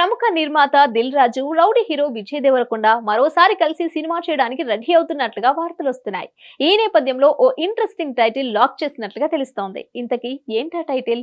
ప్రముఖ నిర్మాత Dil Raju rowdy hero Vijay Deverakonda మరోసారి కలిసి సినిమా చేయడానికి రెడీ అవుతున్నట్లుగా వార్తలు వస్తున్నాయి. ఈ నేపథ్యంలో ఓ ఇంట్రెస్టింగ్ టైటిల్ లాక్ చేసినట్లుగా తెలుస్తోంది. ఇంతకీ ఏంటా టైటిల్?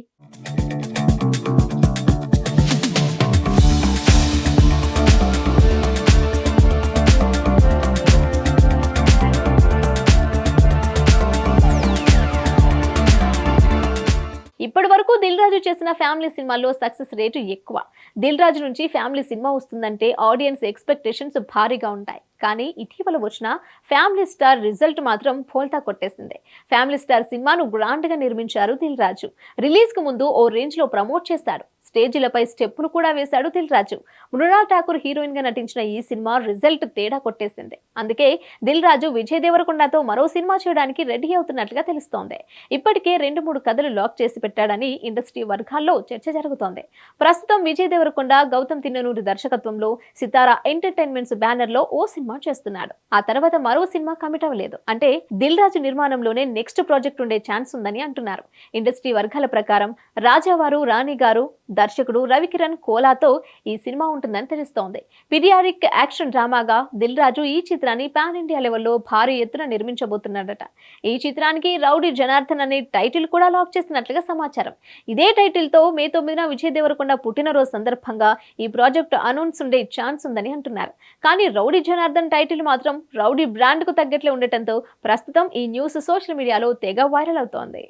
ఇప్పటి వరకు దిల్ రాజు చేసిన ఫ్యామిలీ సినిమాల్లో సక్సెస్ రేటు ఎక్కువ. దిల్ రాజు నుంచి ఫ్యామిలీ సినిమా వస్తుందంటే ఆడియన్స్ ఎక్స్పెక్టేషన్స్ భారీగా ఉంటాయి. కానీ ఇటీవల వచ్చిన ఫ్యామిలీ స్టార్ రిజల్ట్ మాత్రం పోల్తా కొట్టేసింది. ఫ్యామిలీ స్టార్ సినిమాను గ్రాండ్గా నిర్మించారు దిల్ రాజు. రిలీజ్కు ముందు ఓ రేంజ్లో ప్రమోట్ చేశాడు. స్టేజీలపై స్టెప్పులు కూడా వేశాడు దిల్ రాజు. మృణాల్ ఠాకూర్ హీరోయిన్గా నటించిన ఈ సినిమా రిజల్ట్ తేడా కొట్టేసింది. అందుకే దిల్ రాజు విజయ్ దేవరకొండతో మరో సినిమా చేయడానికి రెడీ అవుతున్నట్లుగా తెలుస్తోంది. ఇప్పటికే రెండు మూడు కథలు లాక్ చేసి పెట్టాడని ఇండస్ట్రీ వర్గాల్లో చర్చ జరుగుతోంది. ప్రస్తుతం విజయ్ దేవరకొండ గౌతమ్ తిన్ననూరి దర్శకత్వంలో సితారా ఎంటర్టైన్మెంట్స్ బ్యానర్లో ఓ సినిమా సినిమా చేస్తున్నాడు. ఆ తర్వాత మరో సినిమా కమిట్ అవ్వలేదు. అంటే దిల్ రాజు నిర్మాణంలోనే నెక్స్ట్ ప్రాజెక్ట్ ఉండే ఛాన్స్ ఉందని అంటున్నారు. ఇండస్ట్రీ వర్గాల ప్రకారం రాజావారు రాణి గారు దర్శకుడు రవికిరణ్ కోలాతో ఈ సినిమా ఉంటుందని తెలుస్తోంది. పిరియాడిక్ యాక్షన్ డ్రామాగా దిల్ రాజు ఈ చిత్రాన్ని పాన్ ఇండియా లెవెల్లో భారీ ఎత్తున నిర్మించబోతున్నాడట. ఈ చిత్రానికి రౌడీ జనార్దన్ అనే టైటిల్ కూడా లాక్ చేసినట్లుగా సమాచారం. ఇదే టైటిల్తో మే తొమ్మిదిన విజయ్ దేవరకొండ పుట్టినరోజు సందర్భంగా ఈ ప్రాజెక్ట్ అనౌన్స్ ఉండే ఛాన్స్ ఉందని అంటున్నారు. కానీ రౌడీ జనార్దన్ టైటిల్ మాత్రం రౌడీ బ్రాండ్కు తగ్గట్లే ఉండటంతో ప్రస్తుతం ఈ న్యూస్ సోషల్ మీడియాలో తెగ వైరల్ అవుతోంది.